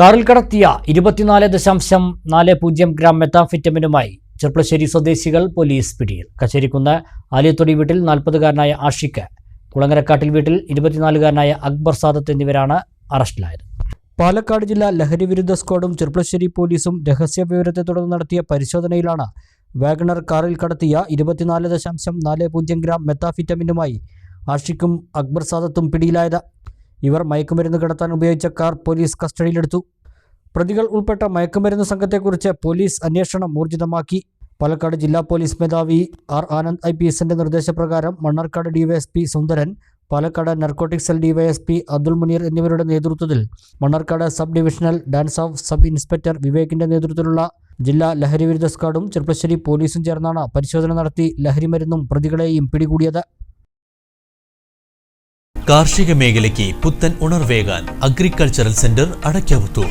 കാറിൽ കടത്തിയ ഇരുപത്തിനാല് ദശാംശം നാല് പൂജ്യം ഗ്രാം മെത്താഫിറ്റമിനുമായി ചെർപ്പളശ്ശേരി സ്വദേശികൾ പോലീസ് പിടിയിൽ. കച്ചേരിക്കുന്ന് ആലിയത്തൊടി വീട്ടിൽ നാൽപ്പതുകാരനായ ആഷിക്ക് കുളങ്ങരക്കാട്ടിൽ വീട്ടിൽ ഇരുപത്തിനാലുകാരനായ അക്ബർ സാദത്ത് എന്നിവരാണ് അറസ്റ്റിലായത്. പാലക്കാട് ജില്ലാ ലഹരി വിരുദ്ധ സ്ക്വാഡും ചെർപ്പളശ്ശേരി പോലീസും രഹസ്യ വിവരത്തെ തുടർന്ന് നടത്തിയ പരിശോധനയിലാണ് വാഗണർ കാറിൽ കടത്തിയ ഇരുപത്തിനാല് ദശാംശം നാല് പൂജ്യം ഗ്രാം മെത്താഫിറ്റമിനുമായി ആഷിക്കും അക്ബർ സാദത്തും പിടിയിലായത്. ഇവർ മയക്കുമരുന്ന് കടത്താൻ ഉപയോഗിച്ച കാർ പോലീസ് കസ്റ്റഡിയിലെടുത്തു. പ്രതികൾ ഉൾപ്പെട്ട മയക്കുമരുന്ന് സംഘത്തെക്കുറിച്ച് പോലീസ് അന്വേഷണം ഊർജിതമാക്കി. പാലക്കാട് ജില്ലാ പോലീസ് മേധാവി ആർ ആനന്ദ് ഐ പി എസിന്റെ നിർദ്ദേശപ്രകാരം Mannarkkad DYSP Sundaran Palakkad narcotic cell DYSP Abdul Muneer എന്നിവരുടെ നേതൃത്വത്തിൽ Mannarkkad sub divisional dance of sub inspector വിവേകിന്റെ നേതൃത്വത്തിലുള്ള ജില്ലാ ലഹരി വിരുദ്ധ സ്ക്വാഡും ചെറുപ്പശ്ശേരി പോലീസും ചേർന്നാണ് പരിശോധന നടത്തി ലഹരിമരുന്നും പ്രതികളെയും പിടികൂടിയത്. കാർഷിക മേഖലയ്ക്ക് പുത്തൻ ഉണർവേകാൻ അഗ്രികൾച്ചറൽ സെന്റർ അടയ്ക്കാവുത്തൂർ